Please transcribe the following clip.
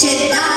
Şedda